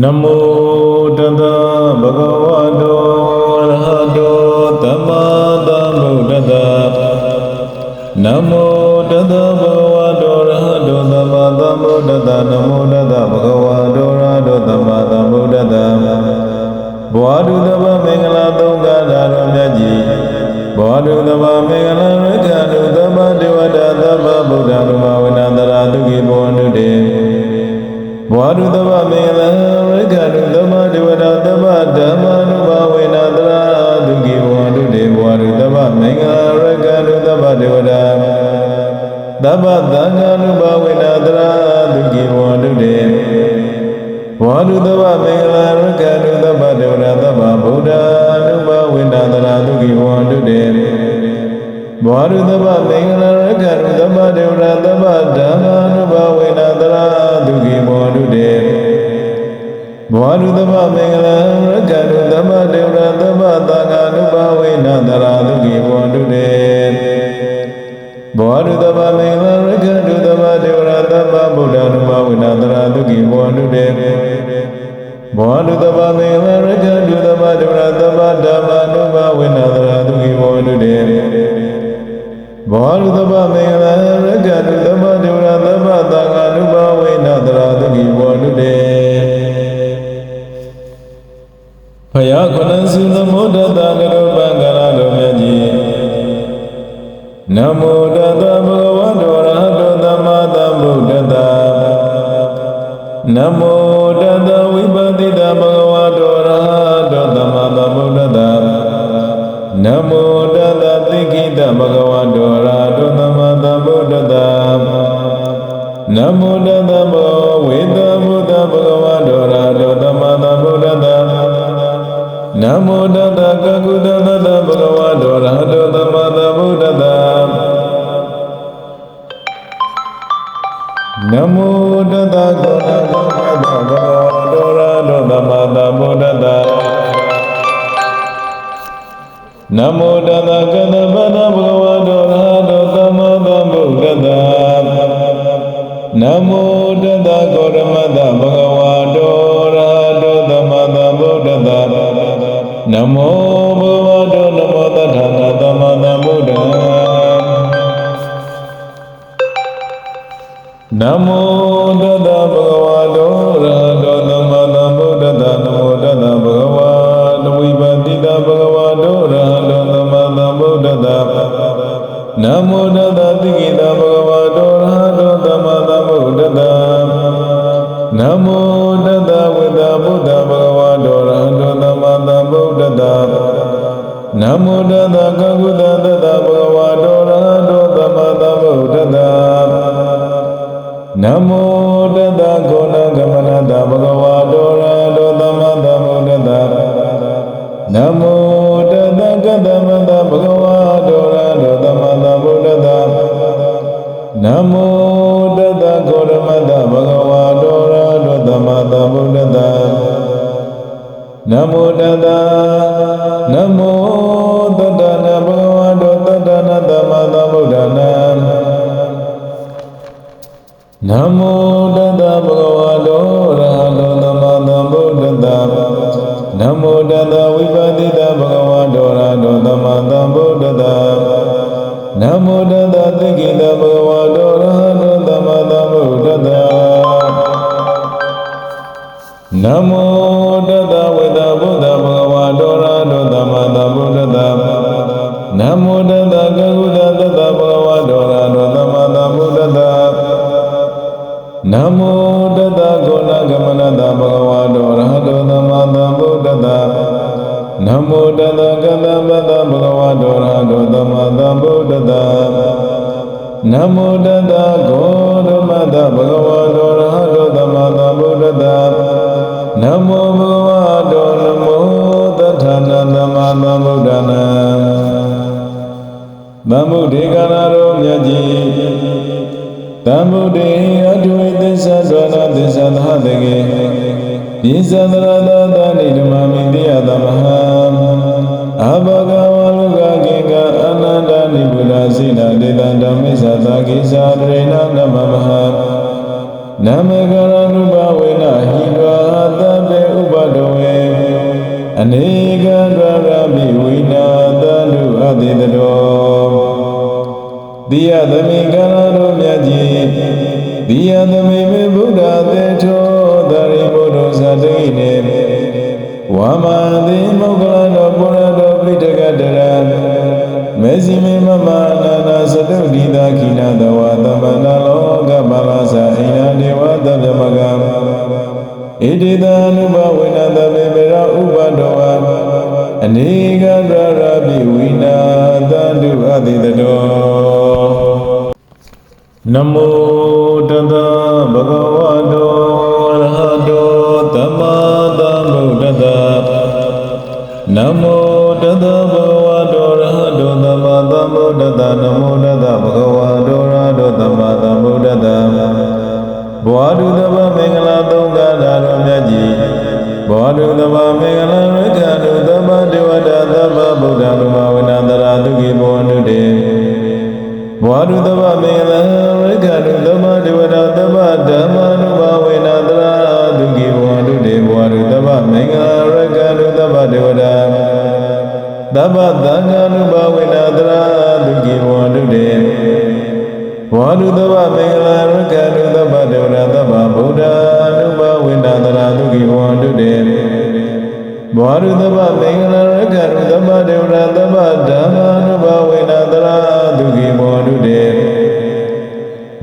နမောတတဘဂဝတောရဟတောသမ္မာသမ္ဗုဒ္ဓနမောတတဘဂဝတောရဟတောသမ္မာသမ္ဗုဒ္ဓနမောတတဘဂဝတောရဟတောသမ္မာသမ္ဗုဒ္ဓဘဝတုတပမင်္ဂလာသုံးကားဒါရောမြတ်ကြီးဘဝတုတပမင်္ဂလာရက္ခတုသမ္မာဒေဝတာသမ္မာဗုဒ္ဓံဓမ္မဝိနန္တရာတုကိဘောနုတေဘဝတုတပမင်္ဂလာ Namun. နမောတတဗုဒ္ဓဝါတောရတောသမ္မာသမ္ဗုဒ္ဓတနမောတတဗုဒ္ဓဝါတဝိပတိတဗုဒ္ဓဝါတောရတောသမ္မာသမ္ဗုဒ္ဓတနမောတတတိကိတဗုဒ္ဓဝါတောရတောသမ္မာသမ္ဗုဒ္ဓတနမောတတဝိတဗုဒ္ဓဗုဒ္ဓဝါတောရတောသမ္မာသမ္ဗုဒ္ဓတနမောတတကကုသ နမောတတဂောဏဂမနတဘဂဝါတောရာတောသမတမုဒတနမောတတကတမတဘဂဝါတောရာတောသမတမုဒတနမောတတဂောရမတဘဂဝါတောရာတောသမတမုဒတနမောတတနမော नमो မုဒ္ဒဂေါတမတဘဂဝါတောရဟတောသမတာဗုဒ္ဓတနမောဘဂဝါတောနမောတထနာသမသမဗုဒ္ဓနာသမုဒိကနာရောမြတ်ကြီးသမုဒေအထွေသစ္စာသောသစ္စာသဟတေကေပိစ္ဆသ ဘောဓုတဗမင်္ဂလာရက္ခဏုသမ္မာဒေဝတာသမ္မာဗုဒ္ဓနုဘဝနန္တရာတုကိဘောနုတေဘောဓုတဗမင်္ဂလာရက္ခဏုသမ္မာဒေဝတာသမ္မာဓမ္မာနုဘဝနန္တရာတုကိဘောနုတေ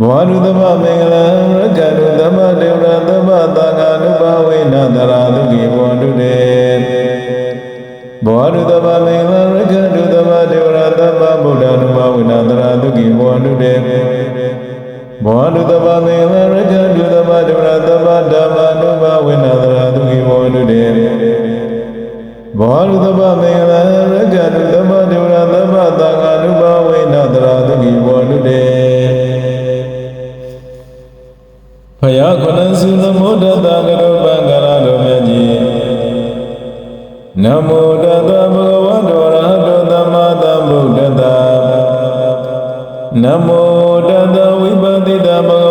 ဘောဓုတဗမင်္ဂလာရက္ခဏုသမ္မာဒေဝတာသမ္မာသံဃာနုဘဝနန္တရာတုကိဘောနုတေဘောဓုတဗမင်္ဂလာရက္ခဏုသမ္မာဒေဝတာသမ္မာဗုဒ္ဓနုဘဝနန္တရာတုကိဘောနုတေဘောဓုတဗမင်္ဂလာရက္ခဏုသမ္မာဒေဝတာသမ္မာဓမ္မာနုဘဝနန္တရာတုကိဘောနုတေဘောဓုတဗမင်္ဂလာရက္ခဏုသမ္မာဒေဝတာသမ္မာသံဃာနုဘဝနန္တရာတုကိဘောနုတေဖယားခဏစုနမောတတကရုပံကရတော်မြတ်ကြီးနမော နမောတတဝိပတိတဘဂ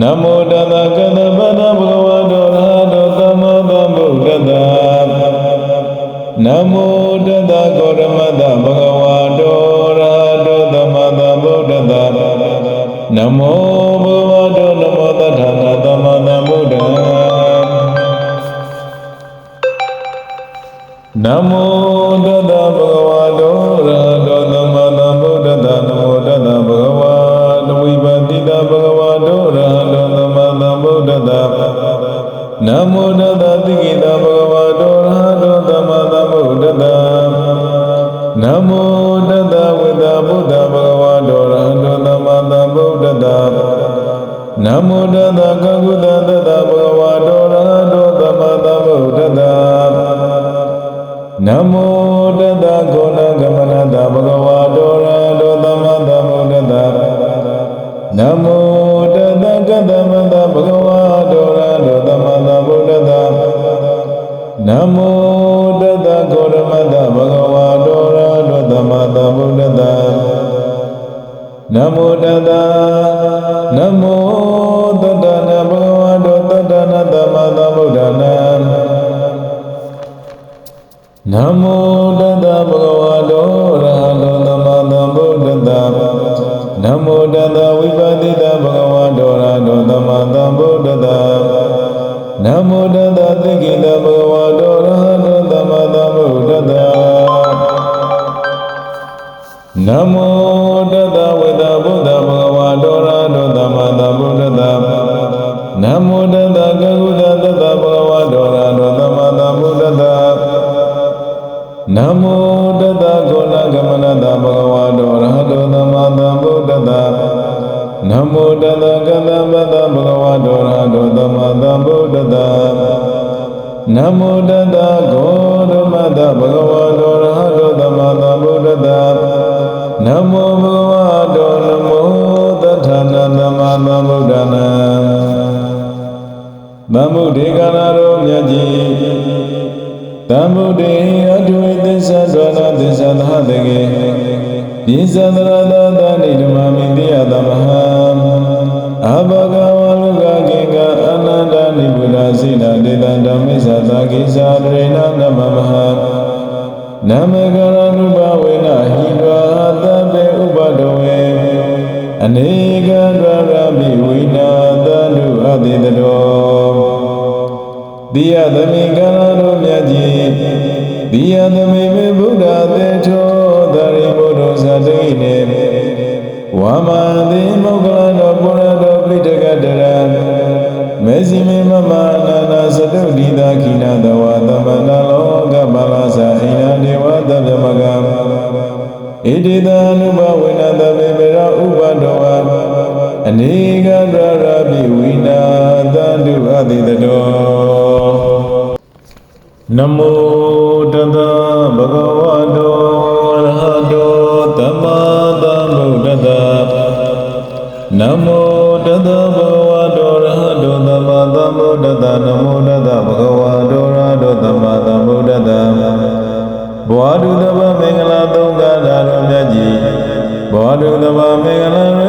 နမောတတကတဗတဘဂဝတောရဟတောသမ္မာသမ္ဗုဒ္ဓ နမော ဘဂဝတောရဟတောသမ္မာသမ္ဗုဒ္ဓတ္တနမောတတဝိတဗုဒ္ဓဘဂဝတောရဟတောသမ္မာသမ္ဗုဒ္ဓတ္တနမောတတကကုတတတဘဂဝတောရဟတောသမ္မာသမ္ဗုဒ္ဓတ္တနမောတတကောဏကမနတဘဂဝတောရဟတောသမ္မာသမ္ဗုဒ္ဓတ္တနမောတတကတမတဘဂဝတောရဟတောသမ္မာသမ္ဗုဒ္ဓတ္တ နမောတတဂောဓမတဘဂဝတောရဟတောသမ္မာသမ္ဗုဒ္ဓတ္တနမောဘဂဝတောနမောတထနာသမ္မာသမ္ဗုဒ္ဓနာသမ္ဗုဒ္ဓေကနာရောမြတ်ကြီးသမ္ဗုဒ္ဓေအထွေသစ္စာသောနာသစ္စာသဟတကေပိသန္တရ ရဏုဘဝေနဟိတွာသဗ္ဗေဥပဒဝေအနေကဒရမိဝိနာသနုအတိတတော်တိယသမိကရတို့မြတ်ကြီးတိယသမိမေဗုဒ္ဓသေထောသရိဘုဒ္ဓဇာတိနေဝါမတိမောကလတော်ပုရတော်ပိဋကတရမေဇိမေမမနာနာသတုဒိတာခိနာတဝသမန္တလောကပါလာသာအိ နာဒေဝသဗ္ဗမကံဣတိတအနုဘဝေနတမေပရဥပတောဝအနေကဒရပိဝိနာသတုအတိတတောနမောတတဗုဒ္ဓဝါတောရဟတောသမ္မာသမ္ဗုဒ္ဓတ္တနမော ဘဝတုတဗမင်္ဂလာသုံးကားတော်မြတ်ကြီးဘဝတုတဗမင်္ဂလာ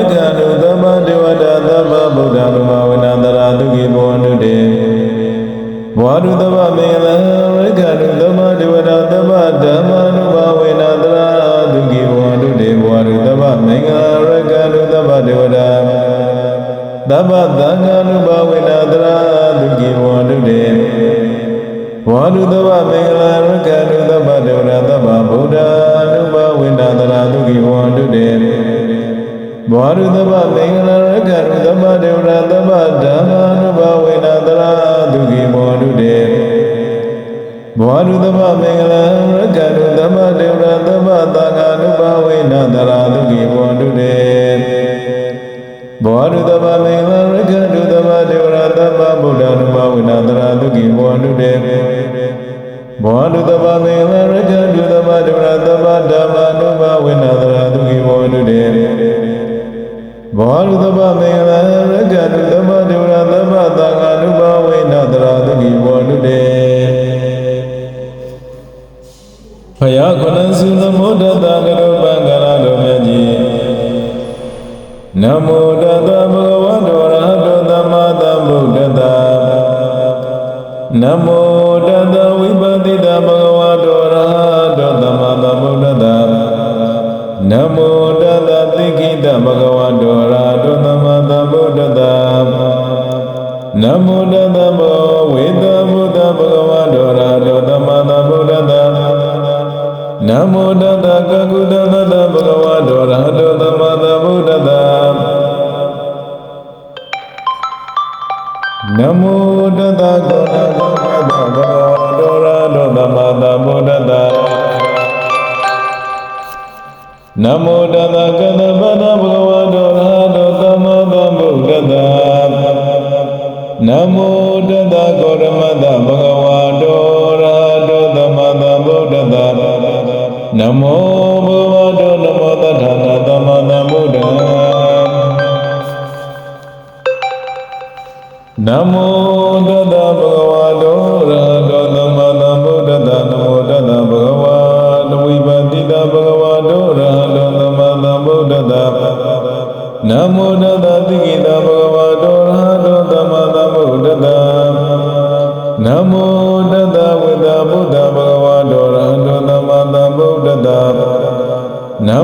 န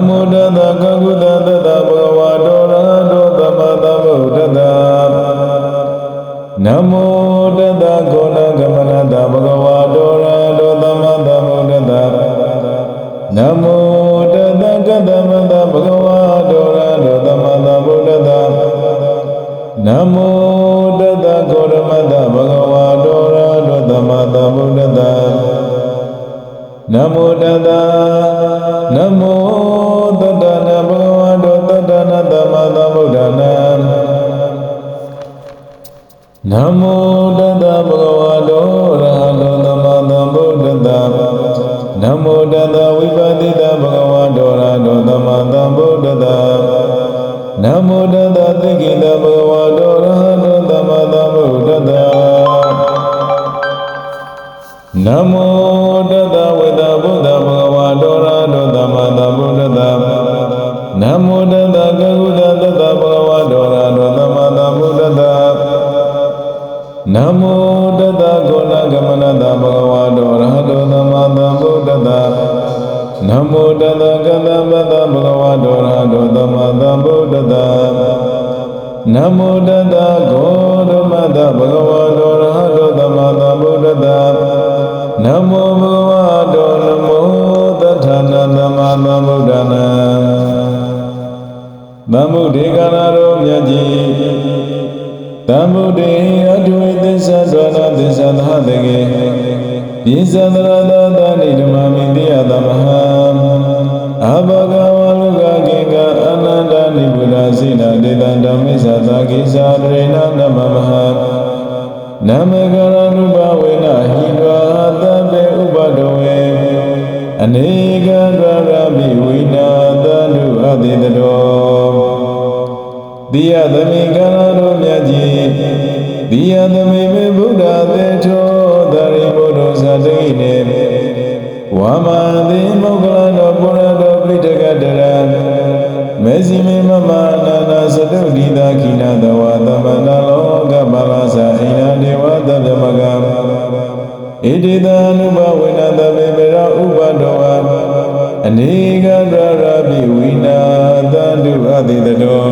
မောတတကကုတတတဘဂဝတောရဟတောသမ္မာသမ္ဗုဒ္ဓတ္တနမောတတကောလကမနတဘဂဝါတောရတောသမ္မာသမ္ဗုဒ္ဓတ္တနမောတတကတမတဘဂဝါတောရတောသမ္မာသမ္ဗုဒ္ဓတ္တနမောတတကောရမတဘဂဝါတောရတောသမ္မာသမ္ဗုဒ္ဓတ္တနမောတတနမော မောတတဗုဒ္ဓဝါတောရဟတောသမ္မာသမ္ဗုဒ္ဓတ္တနမောတတဝိပတိတဘဂဝါတောရဟတောသမ္မာသမ္ဗုဒ္ဓတ္တနမောတတသိကိတဘဂဝါတောရဟတောသမ္မာသမ္ဗုဒ္ဓတ္တနမောတတဝိတဗုဒ္ဓဘဂဝါတောရဟတောသမ္မာသမ္ဗုဒ္ဓတ္တနမောတတကကုတ နမောတတဂုဏကမနတဘဂဝတောရဟတောသမ္မာသမ္ဗုဒ္ဓတနမောတတကတမတဘဂဝတောရဟတောသမ္မာသမ္ဗုဒ္ဓတနမောတတဂောဓမတဘဂဝတောရဟတောသမ္မာသမ္ဗုဒ္ဓတနမောဘဂဝတောနမောတထနာသမ္မာသမ္ဗုဒ္ဓနာသမ္ဗုဒ္ဓေကာရရောမြတ်ကြီး သမ္ဗုဒ္ဓေအထွေသစ္စာဒွါနာသစ္စာသဟတကေပိသန္တရတသနိဓမ္မမိတိယသမဟံအဘဂဝလုကကေကအနန္တနိဗ္ဗာန်စိနာဒေတံဓမ္မိသသာကိသာရေနနမမဟံနမကရဏုဘဝေနဟိတွာသဗ္ဗေဥပဒဝေအနေကံဒရမိဝိနာသနုအတိတတော်တိယသမိကံတော်မြတ်ကြီး တိယသမေမေဗုဒ္ဓသေထောသရိဘုဒ္ဓဇာတိနေဝါမတိမောကလတောပုရတောပိဋကတရံမေဇိမေမမနာနာသတုဒိတာခိနာတဝသမန္တလောကပါလာသအိနာဒေဝသဗ္ဗမကဣတိတာနုဘဝေနသမေပရောဥပတောဝအနေကတရာပိဝိနာတန္တုအတိတတော